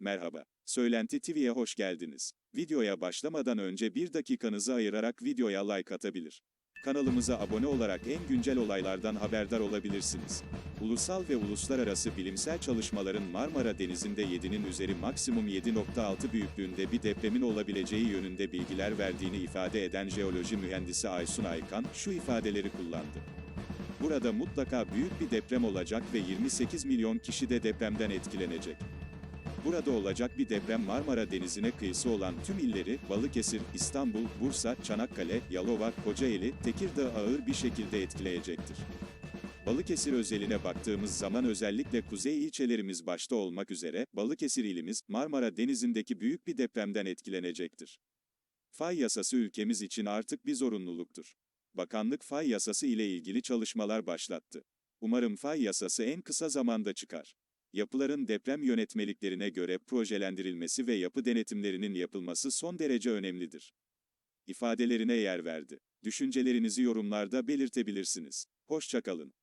Merhaba. Söylenti TV'ye hoş geldiniz. Videoya başlamadan önce bir dakikanızı ayırarak videoya like atabilir. Kanalımıza abone olarak en güncel olaylardan haberdar olabilirsiniz. Ulusal ve uluslararası bilimsel çalışmaların Marmara Denizi'nde 7'nin üzeri maksimum 7.6 büyüklüğünde bir depremin olabileceği yönünde bilgiler verdiğini ifade eden jeoloji mühendisi Aysun Aykan şu ifadeleri kullandı. Burada mutlaka büyük bir deprem olacak ve 28 milyon kişi de depremden etkilenecek. Burada olacak bir deprem Marmara Denizi'ne kıyısı olan tüm illeri, Balıkesir, İstanbul, Bursa, Çanakkale, Yalova, Kocaeli, Tekirdağ ağır bir şekilde etkileyecektir. Balıkesir özeline baktığımız zaman özellikle kuzey ilçelerimiz başta olmak üzere, Balıkesir ilimiz, Marmara Denizi'ndeki büyük bir depremden etkilenecektir. Fay yasası ülkemiz için artık bir zorunluluktur. Bakanlık fay yasası ile ilgili çalışmalar başlattı. Umarım fay yasası en kısa zamanda çıkar. Yapıların deprem yönetmeliklerine göre projelendirilmesi ve yapı denetimlerinin yapılması son derece önemlidir. İfadelerine yer verdi. Düşüncelerinizi yorumlarda belirtebilirsiniz. Hoşçakalın.